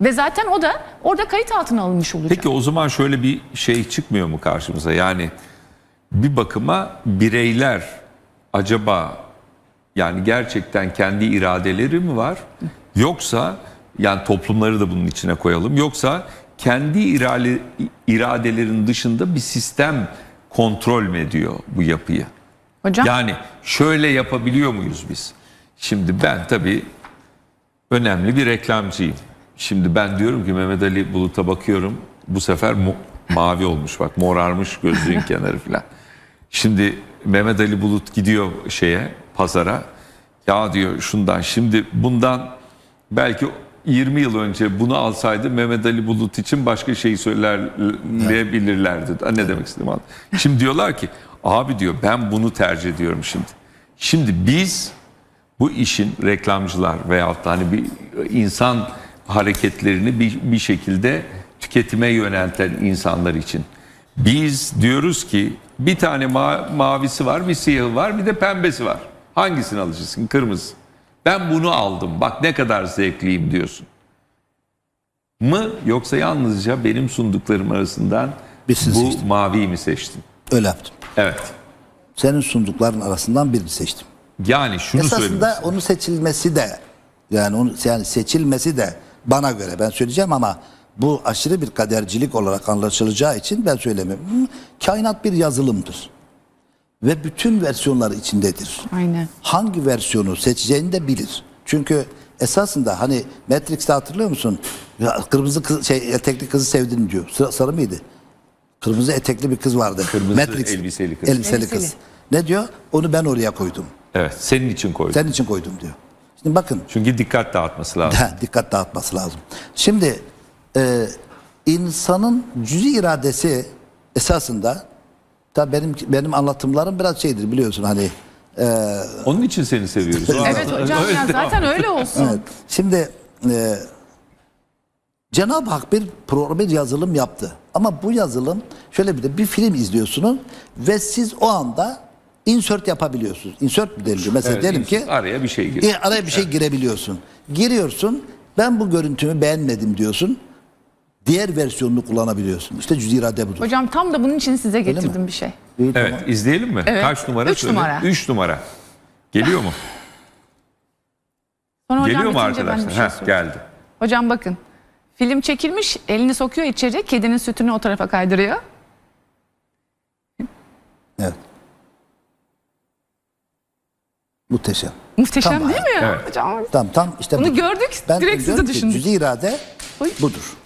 Ve zaten o da orada kayıt altına alınmış olacak. Peki o zaman şöyle bir şey çıkmıyor mu karşımıza? Yani bir bakıma bireyler acaba yani gerçekten kendi iradeleri mi var? Yoksa yani toplumları da bunun içine koyalım. Yoksa kendi irade, iradelerin dışında bir sistem kontrol mü ediyor bu yapıyı? Hocam Yani şöyle yapabiliyor muyuz biz? Şimdi ben tabii önemli bir reklamcıyım. Şimdi ben diyorum ki Mehmet Ali Bulut'a bakıyorum. Bu sefer mo- mavi olmuş bak morarmış gözlüğün kenarı falan. Şimdi Mehmet Ali Bulut gidiyor şeye pazara. Ya diyor şundan şimdi bundan belki 20 yıl önce bunu alsaydı Mehmet Ali Bulut için başka şeyi söyleyebilirlerdi. Ne demek istedim anladın? Şimdi diyorlar ki abi diyor ben bunu tercih ediyorum şimdi. Şimdi biz bu işin reklamcılar veyahut da hani bir insan hareketlerini bir, bir şekilde tüketime yönelten insanlar için. Biz diyoruz ki bir tane ma- mavisi var, bir siyahı var, bir de pembesi var. Hangisini alacaksın? Kırmızı. Ben bunu aldım. Bak ne kadar zevkliyim diyorsun. Mı yoksa yalnızca benim sunduklarım arasından Birisini bu seçtim. maviyi mi seçtin? Öyle yaptım. Evet. Senin sundukların arasından birini seçtim. Yani şunu Esasında söylüyorum. onun seçilmesi de yani onu yani seçilmesi de bana göre ben söyleyeceğim ama bu aşırı bir kadercilik olarak anlaşılacağı için ben söylemem. Hı, Kainat bir yazılımdır. Ve bütün versiyonları içindedir. Aynen. Hangi versiyonu seçeceğini de bilir. Çünkü esasında hani Matrix'te hatırlıyor musun? Ya, kırmızı kız, şey etekli kızı sevdim diyor. Sıra, sarı mıydı? Kırmızı etekli bir kız vardı. Kırmızı elbiseli kız. Elbiseli Elbiseli. kız. Ne diyor? Onu ben oraya koydum. Evet, senin için koydum. Senin için koydum diyor. Şimdi bakın Çünkü dikkat dağıtması lazım. Dikkat dağıtması lazım. Şimdi e, insanın cüzi iradesi esasında tabii benim benim anlatımlarım biraz şeydir biliyorsun hani Onun için seni seviyoruz. Evet hocam ya zaten öyle olsun. evet, şimdi e, Cenab-ı Hak bir program bir yazılım yaptı. Ama bu yazılım şöyle bir de bir film izliyorsunuz ve siz o anda insert yapabiliyorsunuz. Insert mi deniliyor? Mesela Evet, diyelim ki araya bir şey gir. E, araya bir şey girebiliyorsun. Giriyorsun. Ben bu görüntümü beğenmedim diyorsun. Diğer versiyonunu kullanabiliyorsun. İşte cüz irade budur. Hocam tam da bunun için size getirdim bir şey. İyi, Evet, tamam. izleyelim mi? Evet. Kaç numara Üç söyle? numara. 3 numara. Geliyor mu? Sonra hocam Geliyor mu arkadaşlar? şey Heh, geldi. Hocam bakın. Film çekilmiş, elini sokuyor içeri, kedinin sütünü o tarafa kaydırıyor. Evet. Muhteşem. Muhteşem Tamam. değil mi ya Evet. hocam? Tam tam işte Bunu gördük, Ben direkt sizi diyorum ki düşündük. Cüz irade Oy. budur.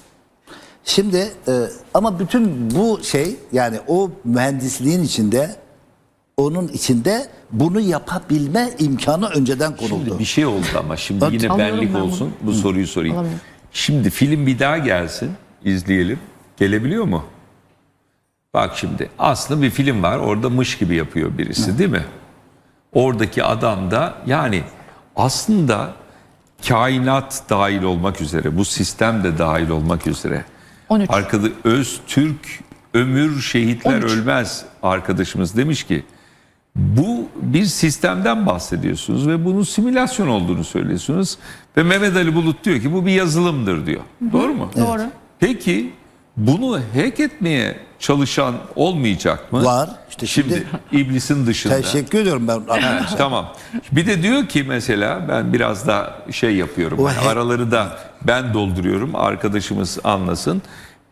Şimdi e, ama bütün bu şey yani o mühendisliğin içinde onun içinde bunu yapabilme imkanı önceden konuldu. Şimdi bir şey oldu ama şimdi yine benlik ben olsun. Bu soruyu sorayım. Alamıyorum. Şimdi film bir daha gelsin. izleyelim. Gelebiliyor mu? Bak şimdi aslında bir film var. Orada mış gibi yapıyor birisi değil mi? Oradaki adam da yani aslında kainat dahil olmak üzere bu sistem de dahil olmak üzere 13. Arkada öz Türk ömür şehitler 13. ölmez arkadaşımız demiş ki bu bir sistemden bahsediyorsunuz ve bunun simülasyon olduğunu söylüyorsunuz ve Mehmet Ali Bulut diyor ki bu bir yazılımdır diyor. Doğru mu? Doğru. Peki bunu hack etmeye çalışan olmayacak mı? Var. İşte şimdi, şimdi- iblisin dışında. Teşekkür ediyorum ben. Ha, tamam. Bir de diyor ki mesela ben biraz da şey yapıyorum. O hani he- araları da ben dolduruyorum. Arkadaşımız anlasın.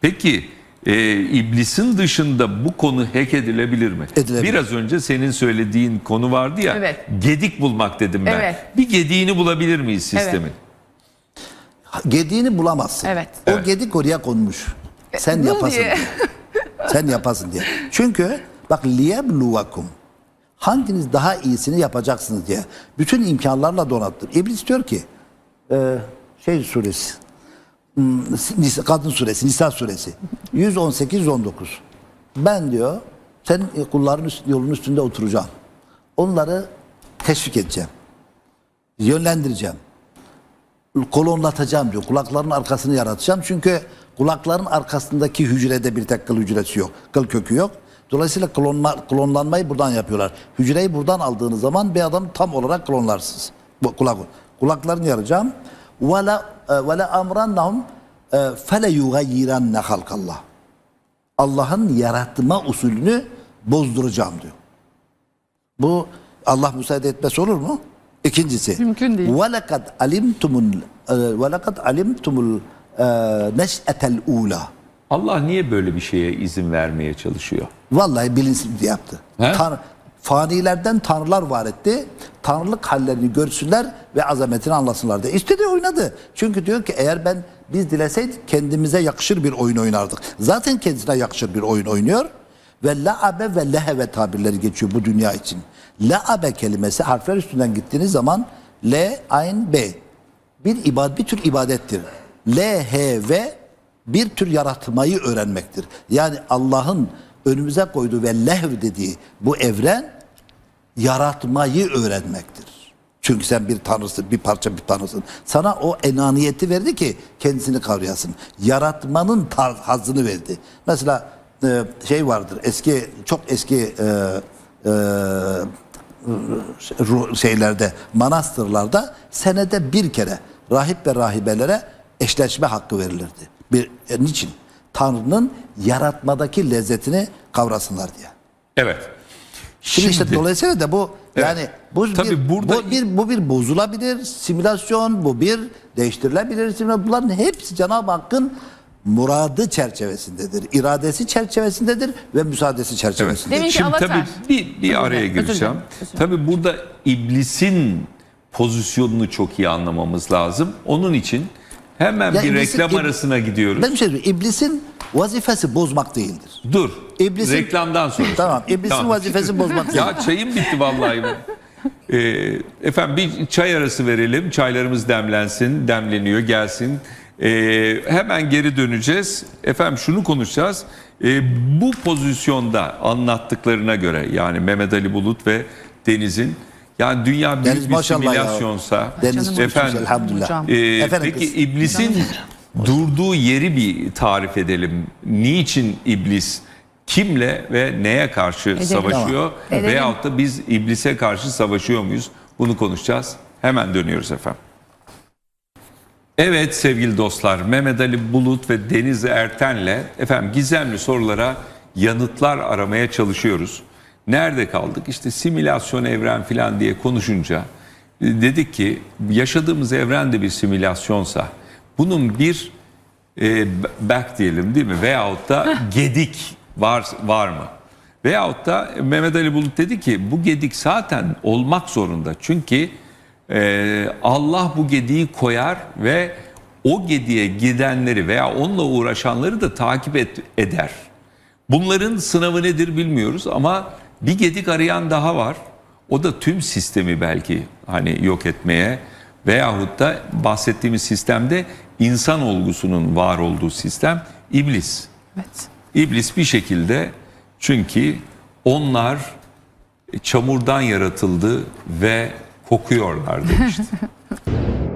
Peki e, iblisin dışında bu konu hack edilebilir mi? Edilebilir. Biraz önce senin söylediğin konu vardı ya. Evet. Gedik bulmak dedim ben. Evet. Bir gediğini bulabilir miyiz sistemin? Gediğini bulamazsın. Evet. O Evet. gedik oraya konmuş. Sen bul yapasın diye. Sen yapasın diye. Çünkü bak liyebluvakum hanginiz daha iyisini yapacaksınız diye. Bütün imkanlarla donattım. İblis diyor ki e, şey suresi hmm, Kadın suresi, Nisa suresi 118-119 ben diyor senin kulların üst, yolun üstünde oturacağım. Onları teşvik edeceğim. Yönlendireceğim kolonlatacağım diyor. Kulakların arkasını yaratacağım. Çünkü kulakların arkasındaki hücrede bir tek kıl hücresi yok. Kıl kökü yok. Dolayısıyla klonma, klonlanmayı buradan yapıyorlar. Hücreyi buradan aldığınız zaman bir adamı tam olarak klonlarsınız. Bu kulak kulaklarını yaracağım. Ve la ve la amrannahum fele yugayyiranne halkallah. Allah'ın yaratma usulünü bozduracağım diyor. Bu Allah müsaade etmesi olur mu? İkincisi. Mümkün değil. وَلَقَدْ عَلِمْتُمُ وَلَقَدْ عَلِمْتُمُ neş'etel ula. Allah niye böyle bir şeye izin vermeye çalışıyor? Vallahi bilinsin diye yaptı. He? Tan- fanilerden tanrılar var etti. Tanrılık hallerini görsünler ve azametini anlasınlar diye. İstedi oynadı. Çünkü diyor ki eğer ben biz dileseydik kendimize yakışır bir oyun oynardık. Zaten kendisine yakışır bir oyun oynuyor. Ve la'abe ve leheve tabirleri geçiyor bu dünya için. La'abe kelimesi harfler üstünden gittiğiniz zaman L, ayn, B. Bir ibad, bir tür ibadettir. L, H, V bir tür yaratmayı öğrenmektir. Yani Allah'ın önümüze koyduğu ve lehv dediği bu evren yaratmayı öğrenmektir. Çünkü sen bir tanrısın, bir parça bir tanrısın. Sana o enaniyeti verdi ki kendisini kavrayasın. Yaratmanın hazzını verdi. Mesela e, şey vardır, eski çok eski e, e, şeylerde, manastırlarda senede bir kere rahip ve rahibelere eşleşme hakkı verilirdi. Bir, e, niçin? Tanrı'nın yaratmadaki lezzetini kavrasınlar diye. Evet. Şimdi, işte dolayısıyla da bu Evet. yani bu Tabii bir, burada- bu bir bu bir bozulabilir simülasyon, bu bir değiştirilebilir simülasyon. Bunların hepsi Cenab-ı Hakk'ın muradı çerçevesindedir. iradesi çerçevesindedir ve müsaadesi çerçevesindedir. Deminki Şimdi avatar. tabii bir, bir araya gireceğim. Tabii burada iblisin pozisyonunu çok iyi anlamamız lazım. Onun için hemen Ya bir iblisin- reklam ib- arasına gidiyoruz. Ben bir şey söyleyeyim. İblisin vazifesi bozmak değildir. Dur. İblisin- Reklamdan sonra. Tamam. İblisin Tamam. vazifesi bozmak değil. Ya çayım bitti vallahi. Ee, efendim bir çay arası verelim. Çaylarımız demlensin. Demleniyor gelsin. Ee, hemen geri döneceğiz. Efendim şunu konuşacağız. Ee, bu pozisyonda anlattıklarına göre yani Mehmet Ali Bulut ve Deniz'in yani dünya büyük Deniz bir maşallah ya. simülasyonsa Deniz efendim elhamdülillah. Ee, Efendim peki kız. iblisin durduğu yeri bir tarif edelim. Niçin iblis kimle ve neye karşı savaşıyor Edelim. veyahut da biz iblise karşı savaşıyor muyuz? Bunu konuşacağız. Hemen dönüyoruz efendim. Evet sevgili dostlar Mehmet Ali Bulut ve Deniz Erten'le efendim gizemli sorulara yanıtlar aramaya çalışıyoruz. Nerede kaldık? İşte simülasyon evren falan diye konuşunca e, dedik ki yaşadığımız evren de bir simülasyonsa bunun bir e, back diyelim değil mi? Veyahut da gedik var var mı? Veyahut da Mehmet Ali Bulut dedi ki bu gedik zaten olmak zorunda. Çünkü e, Allah bu gediği koyar ve o gediğe gidenleri veya onunla uğraşanları da takip et- eder. Bunların sınavı nedir bilmiyoruz ama bir gedik arayan daha var. O da tüm sistemi belki hani yok etmeye veyahut da bahsettiğimiz sistemde insan olgusunun var olduğu sistem iblis. Evet. İblis bir şekilde çünkü onlar çamurdan yaratıldı ve kokuyorlar demişti.